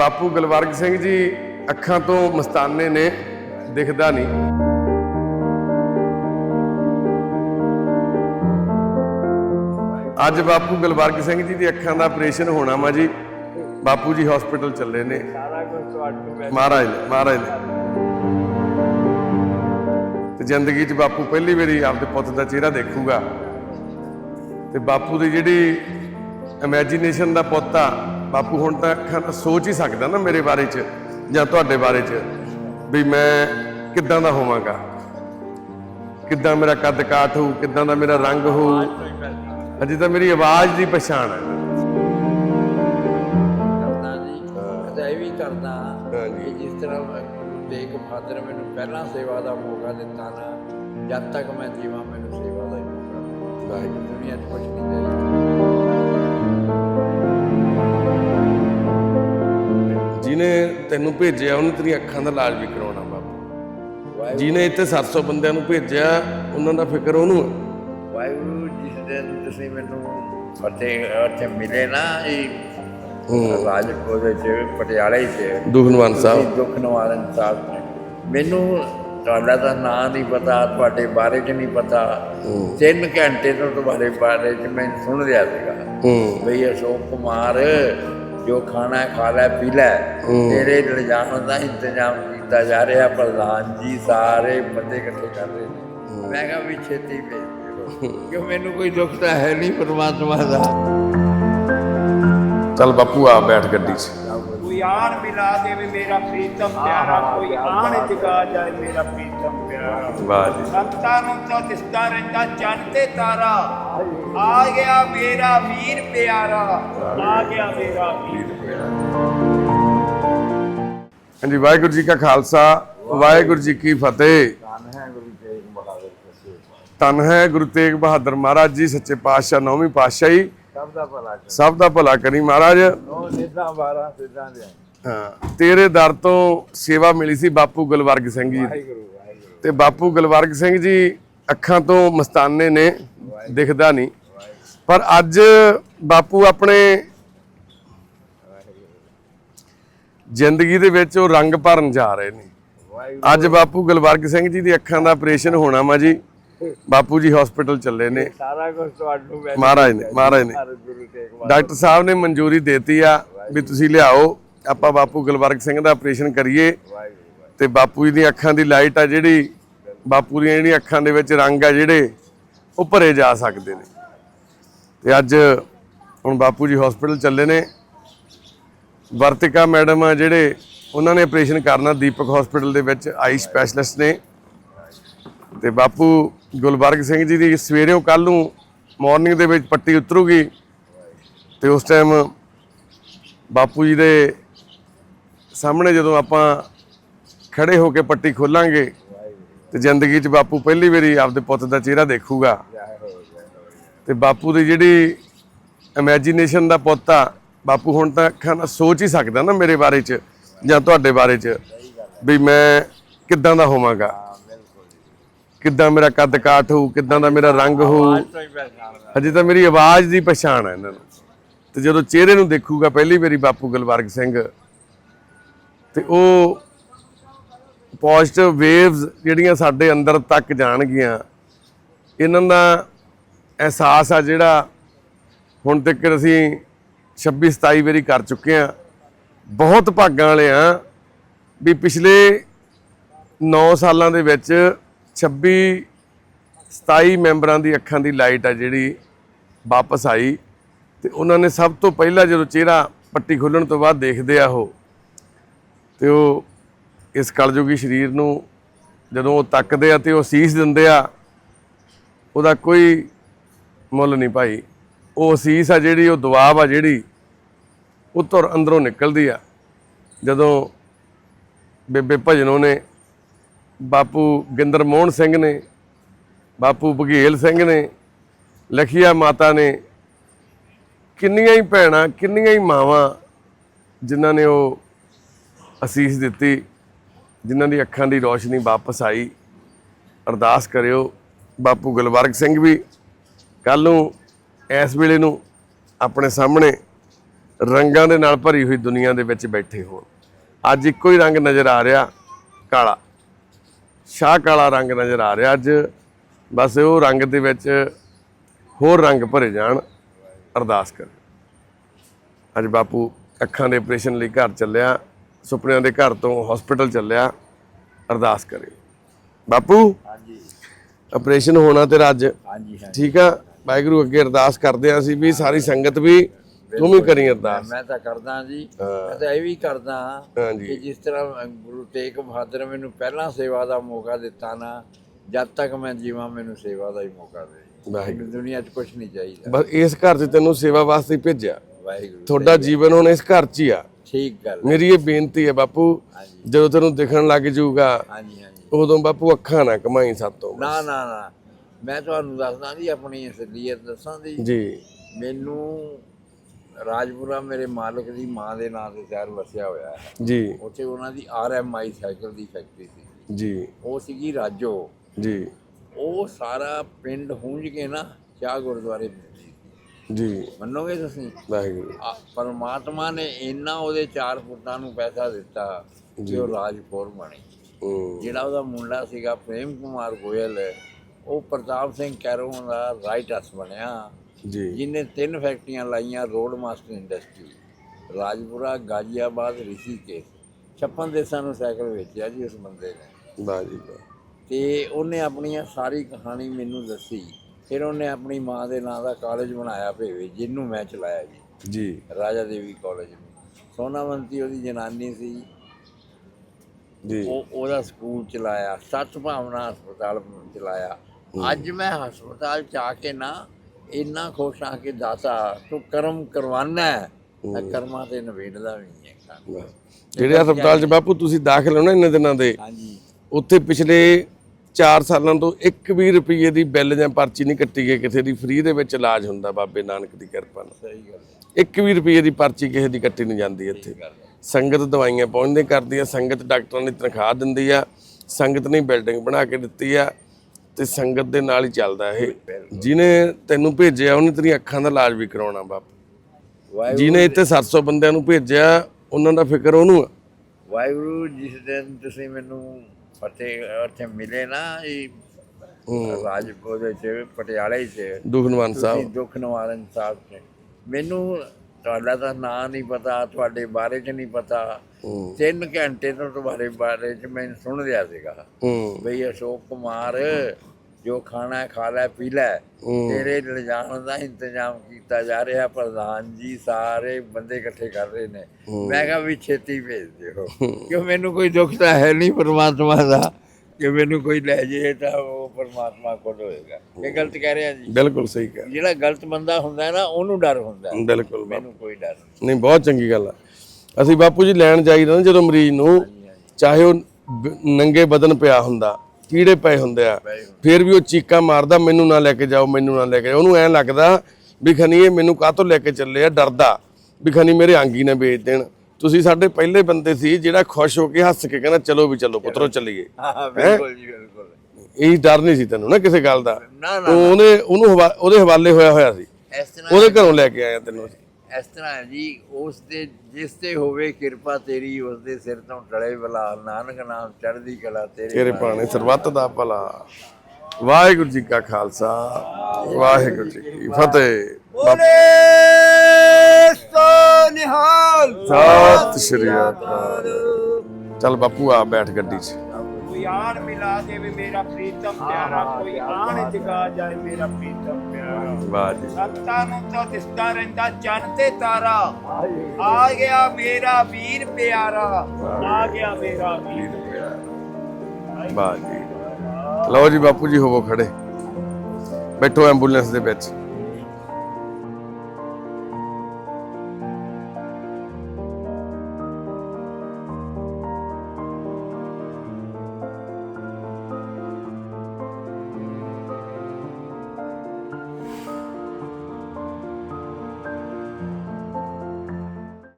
ਬਾਪੂ ਗਲਵਰਗ ਸਿੰਘ ਜੀ ਅੱਖਾਂ ਤੋਂ ਮਸਤਾਨੇ ਨੇ, ਦਿਖਦਾ ਨਹੀਂ। ਅੱਜ ਬਾਪੂ ਗਲਵਰਗ ਸਿੰਘ ਜੀ ਦੀ ਅੱਖਾਂ ਦਾ ਆਪਰੇਸ਼ਨ ਹੋਣਾ ਵਾ ਜੀ। ਬਾਪੂ ਜੀ ਹਸਪੀਟਲ ਚੱਲੇ ਨੇ। ਸਾਰਾ ਕੁਝ ਤੁਹਾਨੂੰ ਮਹਾਰਾਜ ਨੇ ਮਹਾਰਾਜ ਨੇ। ਤੇ ਜ਼ਿੰਦਗੀ 'ਚ ਬਾਪੂ ਪਹਿਲੀ ਵਾਰੀ ਆਪਦੇ ਪੁੱਤ ਦਾ ਚਿਹਰਾ ਦੇਖੂਗਾ। ਤੇ ਬਾਪੂ ਦੀ ਜਿਹੜੀ ਇਮੇਜਿਨੇਸ਼ਨ ਦਾ ਪੁੱਤ ਆ ਬਾਪੂ ਹੁਣ ਤਾਂ ਸੋਚ ਹੀ ਸਕਦਾ ਨਾ ਮੇਰੇ ਬਾਰੇ 'ਚ ਜਾਂ ਤੁਹਾਡੇ ਬਾਰੇ 'ਚ ਵੀ ਮੈਂ ਕਿੱਦਾਂ ਦਾ ਹੋਵਾਂਗਾ ਕਿੱਦਾਂ ਮੇਰਾ ਕੱਦ ਕਾਠ ਹੋਊ ਕਿੱਦਾਂ ਦਾ ਮੇਰਾ ਰੰਗ ਹੋਊ ਅਜੇ ਤਾਂ ਮੇਰੀ ਆਵਾਜ਼ ਦੀ ਪਛਾਣ ਹੈ ਕਰਦਾ ਜੀ ਅਤੇ ਇਹ ਵੀ ਕਰਦਾ। ਕਿ ਜਿਸ ਤਰ੍ਹਾਂ ਦੇਖ ਫਾਦਰ ਮੈਨੂੰ ਪਹਿਲਾਂ ਸੇਵਾ ਦਾ ਮੌਕਾ ਦਿੱਤਾ ਨਾ ਜਦ ਤੱਕ ਮੈਂ ਜੀਵਾਂ ਮੈਨੂੰ ਸੇਵਾ ਦਾ ਹੀ ਮੌਕਾ ਦਿੱਤਾ। ਦੁਨੀਆ 'ਚ ਤੈਨੂੰ ਭੇਜਿਆ ਉਹਨੇ ਤੇਰੀ ਅੱਖਾਂ ਦਾ ਇਲਾਜ ਵੀ ਕਰਾਉਣਾ ਬਾਪੂ ਵਾਹਿਗੁਰੂ ਜਿਹਨੇ ਇੱਥੇ 700 ਬੰਦਿਆਂ ਨੂੰ ਭੇਜਿਆ ਉਹਨਾਂ ਦਾ ਫਿਕਰ ਉਹਨੂੰ ਹੈ। ਵਾਹਿਗੁਰੂ ਜਿਸ ਦਿਨ ਤੁਸੀਂ ਮੈਨੂੰ ਫਤਿਹ ਉੱਥੇ ਮਿਲੇ ਨਾ ਇਹ ਹੂੰ। ਰਾਜਪੁਰ ਵਿੱਚ ਪਟਿਆਲੇ 'ਚ। ਦੁਖਨਵਾਨ ਤੁਸੀਂ ਸਾਹਿਬ। ਦੁੱਖ ਨਿਵਾਰਨ ਸਾਹਿਬ ਮੈਨੂੰ ਤੁਹਾਡਾ ਤਾਂ ਨਾਂ ਨਹੀਂ ਪਤਾ ਤੁਹਾਡੇ ਬਾਰੇ 'ਚ ਨਹੀਂ ਪਤਾ। ਤਿੰਨ ਘੰਟੇ ਤੋਂ ਤੁਹਾਡੇ ਬਾਰੇ 'ਚ ਮੈਂ ਸੁਣ ਰਿਹਾ ਸੀਗਾ। ਹੂੰ। ਬਈ ਅਸ਼ੋਕ ਕੁਮਾਰ ਜੋ ਖਾਣਾ ਖਾ ਲੈ ਪੀ ਲੈ। ਤੇਰੇ ਲਿਜਾਣ ਦਾ ਇੰਤਜ਼ਾਮ ਕੀਤਾ ਜਾ ਰਿਹਾ ਪ੍ਰਧਾਨ ਜੀ ਸਾਰੇ ਬੰਦੇ ਇਕੱਠੇ ਕਰ ਰਹੇ ਨੇ। ਮੈਂ ਕਿਹਾ ਵੀ ਛੇਤੀ ਭੇਜ ਦਿਓ। ਕਿ ਮੈਨੂੰ ਕੋਈ ਦੁੱਖ ਤਾਂ ਹੈ ਨਹੀਂ ਪਰਮਾਤਮਾ ਦਾ? ਚੱਲ ਬਾਪੂ ਆ ਬੈਠ ਗੱਡੀ 'ਚ। ਕੋਈ ਆਣ ਮਿਲਾ ਦੇਵੇ ਮੇਰਾ ਪ੍ਰੀਤਮ ਪਿਆਰਾ ਕੋਈ ਆਣ ਜਗਾ ਜਾਏ ਮੇਰਾ ਪ੍ਰੀਤਮ ਪਿਆਰਾ ਵਾਹ ਜੀ ਸੰਤਾਂ ਨੂੰ ਤਾਂ ਦਿਸਦਾ ਰਹਿੰਦਾ ਚੰਨ ਤੇ ਤਾਰਾ ਆ ਗਿਆ ਮੇਰਾ ਵੀਰ ਪਿਆਰਾ ਆ ਗਿਆ ਮੇਰਾ ਵੀਰ ਹਾਂਜੀ ਵਾਹਿਗੁਰੂ ਜੀ ਕਾ ਖਾਲਸਾ ਵਾਹਿਗੁਰੂ ਜੀ ਕੀ ਫਤਿਹ ਤਨ ਹੈ ਗੁਰੂ ਤੇਗ ਬਹਾਦਰ ਮਹਾਰਾਜ ਜੀ ਸੱਚੇ ਪਾਤਸ਼ਾਹ ਨੌਵੀਂ ਪਾਤਸ਼ਾਹੀ ਸਭ ਦਾ ਭਲਾ ਕਰ। ਸਭ ਦਾ ਭਲਾ ਕਰੀ ਮਹਾਰਾਜ। ਨੋ ਸਿੱਧਾ 12 ਸਿੱਧਾਂ ਦੇ ਹਾਂ ਤੇਰੇ ਦਰ ਤੋਂ ਸੇਵਾ ਮਿਲੀ ਸੀ ਬਾਪੂ ਗਲਵਰਗ ਸਿੰਘ ਜੀ ਦੀ। ਵਾਹਿਗੁਰੂ ਵਾਹਿਗੁਰੂ। ਤੇ ਬਾਪੂ ਗਲਵਰਗ ਸਿੰਘ ਜੀ ਅੱਖਾਂ ਤੋਂ ਮਸਤਾਨੇ ਨੇ ਦਿਖਦਾ ਨਹੀਂ। ਪਰ ਅੱਜ ਬਾਪੂ ਆਪਣੇ ਜ਼ਿੰਦਗੀ ਦੇ ਵਿੱਚ ਉਹ ਰੰਗ ਭਰਨ ਜਾ ਰਹੇ ਨੇ। ਵਾਹਿਗੁਰੂ। ਅੱਜ ਬਾਪੂ ਗਲਵਰਗ ਸਿੰਘ ਜੀ ਦੀ ਅੱਖਾਂ ਦਾ ਆਪਰੇਸ਼ਨ ਹੋਣਾ ਵਾ ਜੀ। ਬਾਪੂ ਜੀ ਹਸਪੀਟਲ ਚੱਲੇ ਨੇ। ਸਾਰਾ ਕੁਝ ਤੁਹਾਨੂੰ ਮਹਾਰਾਜ ਨੇ ਮਹਾਰਾਜ ਨੇ। ਡਾਕਟਰ ਸਾਹਿਬ ਨੇ ਮਨਜ਼ੂਰੀ ਦੇਤੀ ਆ ਵੀ ਤੁਸੀਂ ਲਿਆਓ ਆਪਾਂ ਬਾਪੂ ਗਲਵਰਗ ਸਿੰਘ ਦਾ ਆਪਰੇਸ਼ਨ ਕਰੀਏ। ਤੇ ਬਾਪੂ ਜੀ ਦੀਆਂ ਅੱਖਾਂ ਦੀ ਲਾਈਟ ਆ ਜਿਹੜੀ ਬਾਪੂ ਦੀਆਂ ਜਿਹੜੀਆਂ ਅੱਖਾਂ ਦੇ ਵਿੱਚ ਰੰਗ ਆ ਜਿਹੜੇ ਉਹ ਭਰੇ ਜਾ ਸਕਦੇ ਨੇ। ਤੇ ਅੱਜ ਹੁਣ ਬਾਪੂ ਜੀ ਹਸਪੀਟਲ ਚੱਲੇ ਨੇ। ਵਰਤਿਕਾ ਮੈਡਮ ਆ ਜਿਹੜੇ ਉਹਨਾਂ ਨੇ ਆਪਰੇਸ਼ਨ ਕਰਨਾ ਦੀਪਕ ਹਸਪੀਟਲ ਦੇ ਵਿੱਚ ਆਈ ਸਪੈਸ਼ਲਿਸਟ ਨੇ। ਤੇ ਬਾਪੂ ਗੁਲਬਰਗ ਸਿੰਘ ਜੀ ਦੀ ਸਵੇਰੇੋਂ ਕੱਲ ਨੂੰ ਮਾਰਨਿੰਗ ਦੇ ਵਿੱਚ ਪੱਟੀ ਉਤਰੂਗੀ ਤੇ ਉਸ ਟਾਈਮ ਬਾਪੂ ਜੀ ਦੇ ਸਾਹਮਣੇ ਜਦੋਂ ਆਪਾਂ ਖੜੇ ਹੋ ਕੇ ਪੱਟੀ ਖੋਲਾਂਗੇ ਤੇ ਜ਼ਿੰਦਗੀ 'ਚ ਬਾਪੂ ਪਹਿਲੀ ਵਾਰੀ ਆਪਦੇ ਪੁੱਤ ਦਾ ਚਿਹਰਾ ਦੇਖੂਗਾ। ਤੇ ਬਾਪੂ ਦੀ ਜਿਹੜੀ ਇਮੇਜਿਨੇਸ਼ਨ ਦਾ ਪੁੱਤ ਆ, ਬਾਪੂ ਹੁਣ ਤਾਂ ਅੱਖਾਂ ਨਾਲ ਸੋਚ ਹੀ ਸਕਦਾ ਨਾ ਮੇਰੇ ਬਾਰੇ 'ਚ ਜਾਂ ਤੁਹਾਡੇ ਬਾਰੇ 'ਚ ਵੀ ਮੈਂ ਕਿੱਦਾਂ ਦਾ ਹੋਵਾਂਗਾ। ਕਿੱਦਾਂ ਮੇਰਾ ਕੱਦ ਕਾਠ ਹੋਊ ਕਿੱਦਾਂ ਦਾ ਮੇਰਾ ਰੰਗ ਹੋਊ। ਤੋਂ ਹੀ ਪਹਿਚਾਨ ਅਜੇ ਤਾਂ ਮੇਰੀ ਆਵਾਜ਼ ਦੀ ਪਛਾਣ ਹੈ ਇਹਨਾਂ ਨੂੰ। ਤੇ ਜਦੋਂ ਚਿਹਰੇ ਨੂੰ ਦੇਖੂਗਾ ਪਹਿਲੀ ਵਾਰੀ ਬਾਪੂ ਗਲਵਰਗ ਸਿੰਘ। ਤੇ ਉਹ ਪੋਜ਼ਿਟਿਵ ਵੇਵਸ ਜਿਹੜੀਆਂ ਸਾਡੇ ਅੰਦਰ ਤੱਕ ਜਾਣਗੀਆਂ ਇਹਨਾਂ ਦਾ ਅਹਿਸਾਸ ਆ ਜਿਹੜਾ ਹੁਣ ਤੱਕ ਅਸੀਂ 26 27 ਵਾਰੀ ਕਰ ਚੁੱਕੇ ਆ ਬਹੁਤ ਭਾਗਾਂ ਵਾਲੇ ਆ ਵੀ ਪਿਛਲੇ 9 ਸਾਲਾਂ ਦੇ ਵਿੱਚ 26 27 ਮੈਂਬਰਾਂ ਦੀ ਅੱਖਾਂ ਦੀ ਲਾਈਟ ਆ ਜਿਹੜੀ ਵਾਪਸ ਆਈ ਤੇ ਉਹਨਾਂ ਨੇ ਸਭ ਤੋਂ ਪਹਿਲਾਂ ਜਦੋਂ ਚਿਹਰਾ ਪੱਟੀ ਖੋਲਣ ਤੋਂ ਬਾਅਦ ਦੇਖਦੇ ਆ ਉਹ, ਤੇ ਉਹ ਇਸ ਕਲਯੁਗੀ ਸਰੀਰ ਨੂੰ ਜਦੋਂ ਉਹ ਤੱਕਦੇ ਆ ਤੇ ਉਹ ਸੀਸ ਦਿੰਦੇ ਆ, ਉਹਦਾ ਕੋਈ ਮੁੱਲ ਨਹੀਂ ਭਾਈ। ਉਹ ਸੀਸ ਆ ਜਿਹੜੀ, ਉਹ ਦੁਆਬ ਆ ਜਿਹੜੀ, ਉਹ ਤੁਰ ਅੰਦਰੋਂ ਨਿਕਲਦੀ ਆ। ਜਦੋਂ ਬੇਬੇ ਭਜਨੋਂ ਨੇ ਬਾਪੂ ਗਿੰਦਰ ਮੋਹਨ ਸਿੰਘ ਨੇ, ਬਾਪੂ ਬਘੇਲ ਸਿੰਘ ਨੇ, ਲਖੀਆ ਮਾਤਾ ਨੇ, ਕਿੰਨੀਆਂ ਹੀ ਭੈਣਾਂ, ਕਿੰਨੀਆਂ ਹੀ ਮਾਵਾਂ ਜਿਨ੍ਹਾਂ ਨੇ ਉਹ ਅਸੀਸ ਦਿੱਤੀ, ਜਿਨ੍ਹਾਂ ਦੀ ਅੱਖਾਂ ਦੀ ਰੋਸ਼ਨੀ ਵਾਪਸ ਆਈ। ਅਰਦਾਸ ਕਰਿਓ, ਬਾਪੂ ਗੁਲਵਰਗ ਸਿੰਘ ਵੀ ਕੱਲ ਨੂੰ ਇਸ ਵੇਲੇ ਨੂੰ ਆਪਣੇ ਸਾਹਮਣੇ ਰੰਗਾਂ ਦੇ ਨਾਲ ਭਰੀ ਹੋਈ ਦੁਨੀਆ ਦੇ ਵਿੱਚ ਬੈਠੇ ਹੋਣ। ਅੱਜ ਇੱਕੋ ਹੀ ਰੰਗ ਨਜ਼ਰ ਆ ਰਿਹਾ, ਕਾਲਾ। ਸ਼ਾਹ ਕਾਲਾ ਰੰਗ ਨਜ਼ਰ ਆ ਰਿਹਾ ਅੱਜ। ਬਸ ਉਹ ਰੰਗ ਦੇ ਵਿੱਚ ਹੋਰ ਰੰਗ ਭਰੇ ਜਾਣ ਅਰਦਾਸ ਕਰ। ਅੱਜ ਬਾਪੂ ਅੱਖਾਂ ਦੇ ਆਪਰੇਸ਼ਨ ਲਈ ਘਰ ਚੱਲਿਆ ਸੁਪਨਿਆਂ ਦੇ ਘਰ ਤੋਂ ਹਸਪੀਟਲ ਚੱਲਿਆ ਅਰਦਾਸ ਕਰੇ। ਬਾਪੂ ਹਾਂਜੀ। ਆਪਰੇਸ਼ਨ ਹੋਣਾ ਤੇਰਾ ਅੱਜ। ਹਾਂਜੀ ਠੀਕ ਆ? ਵਾਹਿਗੁਰੂ ਅੱਗੇ ਅਰਦਾਸ ਕਰਦੇ ਆ ਸੀ ਵੀ ਸਾਰੀ ਸੰਗਤ ਵੀ। ਤੂੰ ਵੀ ਕਰੀ ਅਰਦਾਸ। ਮੈਂ ਤਾਂ ਕਰਦਾ ਜੀ। ਮੈਂ ਤਾਂ ਇਹ ਵੀ ਕਰਦਾ ਕਿ ਜਿਸ ਤਰ੍ਹਾਂ ਗੁਰੂ ਤੇਗ ਬਹਾਦਰ ਮੈਨੂੰ ਪਹਿਲਾਂ ਸੇਵਾ ਦਾ ਮੌਕਾ ਦਿੱਤਾ ਨਾ ਜਦ ਤੱਕ ਮੈਂ ਜੀਵਾਂ ਮੈਨੂੰ ਸੇਵਾ ਦਾ ਹੀ ਮੌਕਾ ਦੇ। ਵਾਹਿਗੁਰੂ। ਦੁਨੀਆ 'ਚ ਕੁਝ ਨਹੀਂ ਚਾਹੀਦਾ। ਬਸ ਇਸ ਘਰ 'ਚ ਤੈਨੂੰ ਸੇਵਾ ਵਾਸਤੇ ਭੇਜਿਆ। ਵਾਹਿਗੁਰੂ ਤੁਹਾਡਾ ਜੀਵਨ ਹੁਣ ਇਸ ਘਰ 'ਚ ਹੀ ਆ। ਠੀਕ ਗੱਲ ਮੇਰੀ ਇਹ ਬੇਨਤੀ ਹੈ ਬਾਪੂ ਜਦੋਂ ਤੈਨੂੰ ਦਿਖਣ ਲੱਗ ਜਾਊਗਾ ਹਾਂਜੀ ਹਾਂਜੀ ਉਦੋਂ ਬਾਪੂ ਅੱਖਾਂ ਨਾ ਕਮਾਈ ਸਾਤੋਂ ਨਾ ਨਾ ਨਾ। ਮੈਂ ਤੁਹਾਨੂੰ ਦੱਸਦਾ ਜੀ ਆਪਣੀ ਅਸਲੀਅਤ ਦੱਸਾਂ ਦੀ ਜੀ। ਮੈਨੂੰ ਰਾਜਪੁਰਾ ਮੇਰੇ ਮਾਲਕ ਦੀ ਮਾਂ ਦੇ ਨਾਂ ਤੇ ਸ਼ਹਿਰ ਵਸਿਆ ਹੋਇਆ ਹੈ। ਜੀ। ਉੱਥੇ ਉਹਨਾਂ ਦੀ ਆਰਐਮਆਈ ਸਾਈਕਲ ਦੀ ਫੈਕਟਰੀ ਸੀ। ਜੀ। ਉਹ ਸੀਗੀ ਰਾਜੋ। ਜੀ। ਉਹ ਸਾਰਾ ਪਿੰਡ ਹੁੰਝ ਕੇ ਨਾ ਚਾਹ ਗੁਰਦੁਆਰੇ ਜੀ। ਮੰਨੋਗੇ ਤੁਸੀਂ? ਵਾਹਿਗੁਰੂ। ਪਰਮਾਤਮਾ ਨੇ ਇੰਨਾ ਉਹਦੇ ਚਾਰ ਪੁੱਤਾਂ ਨੂੰ ਪੈਸਾ ਦਿੱਤਾ ਕਿ ਉਹ ਰਾਜਪੁਰ ਬਣੇ। ਜਿਹੜਾ ਉਹਦਾ ਮੁੰਡਾ ਸੀਗਾ ਪ੍ਰੇਮ ਕੁਮਾਰ ਗੋਇਲ ਉਹ ਪ੍ਰਤਾਪ ਸਿੰਘ ਕੈਰੋਂ ਦਾ ਰਾਈਟਸ ਬਣਿਆ। ਜੀ। ਜਿਹਨੇ ਤਿੰਨ ਫੈਕਟਰੀਆਂ ਲਾਈਆਂ road master industry Rajpura Ghaziabad Rishikesh 56 ਦੇਸ਼ਾਂ ਨੂੰ ਸਾਈਕਲ ਵੇਚਿਆ ਜੀ ਉਸ ਬੰਦੇ ਨੇ। ਵਾਹ ਜੀ ਵਾਹ। ਤੇ ਉਹਨੇ ਆਪਣੀਆਂ ਸਾਰੀ ਕਹਾਣੀ ਮੈਨੂੰ ਦੱਸੀ। ਫਿਰ ਉਹਨੇ ਆਪਣੀ ਮਾਂ ਦੇ ਨਾਂ ਦਾ ਕਾਲਜ ਬਣਾਇਆ ਭੇਵੇ ਜਿਹਨੂੰ ਮੈਂ ਚਲਾਇਆ ਜੀ। ਜੀ। ਰਾਜਾ ਦੇਵੀ ਕਾਲਜ ਨੂੰ। ਸੋਨਾਵੰਤੀ ਉਹਦੀ ਜਨਾਨੀ ਸੀ। ਜੀ। ਉਹ ਉਹਦਾ ਸਕੂਲ ਚਲਾਇਆ ਸੱਤ ਭਾਵਨਾ ਹਸਪਤਾਲ ਚਲਾਇਆ। ਅੱਜ ਮੈਂ ਹਸਪਤਾਲ ਚ ਆ ਕੇ ਨਾ ਇੰਨਾ ਖੁਸ਼ ਆ ਕਿ ਦਾਤਾ ਤੂੰ ਕਰਮ ਕਰਵਾਨਾ ਹੈ ਤਾਂ ਕਰਮਾਂ ਤੇ ਨਵੇੜਦਾ ਵੀ ਨਹੀਂ ਹੈ। ਜਿਹੜੇ ਹਸਪਤਾਲ 'ਚ ਬਾਪੂ ਤੁਸੀਂ ਦਾਖਲ ਹੋ ਨਾ ਇੰਨੇ ਦਿਨਾਂ ਦੇ। ਹਾਂਜੀ। ਉੱਥੇ ਪਿਛਲੇ 4 ਸਾਲਾਂ ਤੋਂ 1 ਵੀ ਰੁਪਏ ਦੀ ਬਿੱਲ ਜਾਂ ਪਰਚੀ ਨਹੀਂ ਕੱਟੀ ਗਈ ਕਿਸੇ ਦੀ ਫ੍ਰੀ ਦੇ ਵਿੱਚ ਇਲਾਜ ਹੁੰਦਾ ਬਾਬੇ ਨਾਨਕ ਦੀ ਕਿਰਪਾ ਨਾਲ। ਸਹੀ ਗੱਲ ਹੈ। 1 ਵੀ ਰੁਪਏ ਦੀ ਪਰਚੀ ਕਿਸੇ ਦੀ ਕੱਟੀ ਨਹੀਂ ਜਾਂਦੀ ਇੱਥੇ। ਸੰਗਤ ਦਵਾਈਆਂ ਪਹੁੰਚਦੇ ਕਰਦੀ ਆ ਸੰਗਤ ਡਾਕਟਰਾਂ ਦੀ ਤਨਖਾਹ ਦਿੰਦੀ ਆ ਸੰਗਤ ਨੇ ਬਿਲਡਿੰਗ ਬਣਾ ਕੇ ਦਿੱਤੀ ਆ ਤੇ ਸੰਗਤ ਦੇ ਨਾਲ ਹੀ ਚੱਲਦਾ ਇਹ। ਜਿਹਨੇ ਤੈਨੂੰ ਭੇਜਿਆ ਉਹਨੇ ਤੇਰੀਆਂ ਅੱਖਾਂ ਦਾ ਇਲਾਜ ਵੀ ਕਰਾਉਣਾ ਬਾਪੂ। ਜਿਹਨੇ ਇੱਥੇ 700 ਬੰਦਿਆਂ ਨੂੰ ਭੇਜਿਆ ਉਹਨਾਂ ਦਾ ਫਿਕਰ ਉਹਨੂੰ ਆ। ਵਾਹਿਗੁਰੂ ਜਿਸ ਦਿਨ ਤੁਸੀਂ ਮੈਨੂੰ ਫਤਿਹ ਉੱਥੇ ਮਿਲੇ ਨਾ ਇਹ ਰਾਜਪੁਰ ਦੇ ਚ ਪਟਿਆਲੇ ਚ ਦੁਖਨਵਾਨ ਸਾਹਿਬ। ਦੁੱਖ ਨਿਵਾਰਨ ਸਾਹਿਬ ਚ। ਮੈਨੂੰ ਤੁਹਾਡਾ ਤਾਂ ਨਾਂ ਨਹੀਂ ਪਤਾ ਤੁਹਾਡੇ ਬਾਰੇ ਚ ਨਹੀਂ ਪਤਾ। ਹੂੰ। ਤਿੰਨ ਘੰਟੇ ਤੋਂ ਤੁਹਾਡੇ ਬਾਰੇ ਚ ਮੈਂ ਸੁਣ ਰਿਹਾ ਸੀਗਾ। ਬਈ ਅਸ਼ੋਕ ਕੁਮਾਰ ਜੋ ਖਾਣਾ ਖਾ ਲੈ ਪੀ ਲੈ ਤੇਰੇ ਲਿਜਾਣ ਦਾ ਇੰਤਜ਼ਾਮ ਕੀਤਾ ਜਾ ਰਿਹਾ ਪ੍ਰਧਾਨ ਜੀ ਸਾਰੇ ਬੰਦੇ ਇਕੱਠੇ ਕਰ ਰਹੇ ਨੇ। ਮੈਂ ਕਿਹਾ ਵੀ ਛੇਤੀ ਭੇਜ ਦਿਓ। ਕਿਉਂ ਮੈਨੂੰ ਕੋਈ ਦੁੱਖ ਤਾਂ ਹੈ ਨਹੀਂ ਪਰਮਾਤਮਾ ਦਾ? ਕਿ ਮੈਨੂੰ ਕੋਈ ਲੈ ਜੇ ਤਾਂ ਉਹ ਪਰਮਾਤਮਾ ਕੋਲ ਹੋਏਗਾ। ਇਹ ਗਲਤ ਕਹਿ ਰਿਹਾ ਜੀ? ਬਿਲਕੁਲ ਸਹੀ ਕਹਿ ਜਿਹੜਾ ਗਲਤ ਬੰਦਾ ਹੁੰਦਾ ਹੈ ਨਾ ਉਹਨੂੰ ਡਰ ਹੁੰਦਾ ਹੈ। ਬਿਲਕੁਲ ਬਾਪੂ। ਮੈਨੂੰ ਕੋਈ ਡਰ ਨਹੀਂ। ਨਹੀਂ ਬਹੁਤ ਚੰਗੀ ਗੱਲ ਆ। ਅਸੀਂ ਬਾਪੂ ਜੀ ਲੈਣ ਜਾਈਦਾ ਨਾ ਜਦੋਂ ਮਰੀਜ਼ ਨੂੰ ਚਾਹੇ ਉਹ ਬ- ਨੰਗੇ ਬਦਨ ਪਿਆ ਹੁੰਦਾ ਕੀੜੇ ਪਏ ਹੁੰਦੇ ਆ ਫਿਰ ਵੀ ਉਹ ਚੀਕਾਂ ਮਾਰਦਾ ਮੈਨੂੰ ਨਾ ਲੈ ਕੇ ਜਾਓ ਮੈਨੂੰ ਨਾ ਲੈ ਕੇ ਜਾਓ। ਉਹਨੂੰ ਐਂ ਲੱਗਦਾ ਵੀ ਖਨੀ ਇਹ ਮੈਨੂੰ ਕਾਹਤੋਂ ਲੈ ਕੇ ਚੱਲੇ ਆ ਡਰਦਾ ਵੀ ਖਨੀ ਮੇਰੇ ਆਂਗੀ ਨਾ ਵੇਚ ਦੇਣ। ਤੁਸੀਂ ਸਾਡੇ ਪਹਿਲੇ ਬੰਦੇ ਸੀ ਜਿਹੜਾ ਖੁਸ਼ ਹੋ ਕੇ ਹੱਸ ਕੇ ਕਹਿੰਦਾ ਚਲੋ ਵੀ ਚਲੋ ਪੁੱਤਰੋ ਚੱਲੀਏ। ਹਾਂ? ਬਿਲਕੁਲ ਜੀ ਬਿਲਕੁਲ। ਇਹ ਡਰ ਨਹੀਂ ਸੀ ਤੈਨੂੰ ਨਾ ਕਿਸੇ ਗੱਲ ਦਾ? ਨਾ ਨਾ ਉਹਨੇ ਉਹਨੂੰ ਉਹਦੇ ਹਵਾਲੇ ਹੋਇਆ ਹੋਇਆ ਸੀ। ਇਸ ਤਰ੍ਹਾਂ ਉਹਦੇ ਘਰੋਂ ਲੈ ਕੇ ਆਇਆ ਤੈਨੂੰ। ਇਸ ਤਰ੍ਹਾਂ ਹੈ ਜੀ ਉਸ ਦੇ ਜਿਸ ਤੇ ਹੋਵੇ ਕਿਰਪਾ ਤੇਰੀ ਉਸ ਦੇ ਸਿਰ ਤੋਂ ਟਲੇ ਬਲਾ ਨਾਨਕ ਨਾਮ ਚੜ੍ਹਦੀ ਕਲਾ ਤੇਰੇ ਤੇਰੇ ਪਾਣੇ ਸਰਬੱਤ ਦਾ ਭਲਾ। ਵਾਹਿਗੁਰੂ ਜੀ ਕਾ ਖਾਲਸਾ। ਵਾਹਿਗੁਰੂ ਜੀ ਕੀ ਫਤਿਹ। ਬੋਲੇ ਸੋ ਨਿਹਾਲ। ਸਤਿ ਸ਼੍ਰੀ ਅਕਾਲ। ਚੱਲ ਬਾਪੂ ਆ ਬੈਠ ਗੱਡੀ 'ਚ। ਆਣ ਮਿਲਾ ਦੇਵੇ ਮੇਰਾ ਪ੍ਰੀਤਮ ਪਿਆਰਾ ਕੋਈ ਆਣ ਜਗਾ ਜਾਏ ਮੇਰਾ ਪ੍ਰੀਤਮ ਪਿਆਰਾ। ਵਾਹ ਜੀ। ਸੰਤਾਂ ਨੂੰ ਤਾਂ ਦਿਸਦਾ ਰਹਿੰਦਾ ਚੰਨ ਤੇ ਤਾਰਾ। ਆ ਗਿਆ ਮੇਰਾ ਵੀਰ ਪਿਆਰਾ। ਆ ਗਿਆ ਮੇਰਾ ਵੀਰ ਵਾਹ ਜੀ ਲਓ ਜੀ ਬਾਪੂ ਜੀ ਹੋਵੋ ਖੜੇ। ਬੈਠੋ ਐਂਬੂਲੈਂਸ ਦੇ ਵਿੱਚ।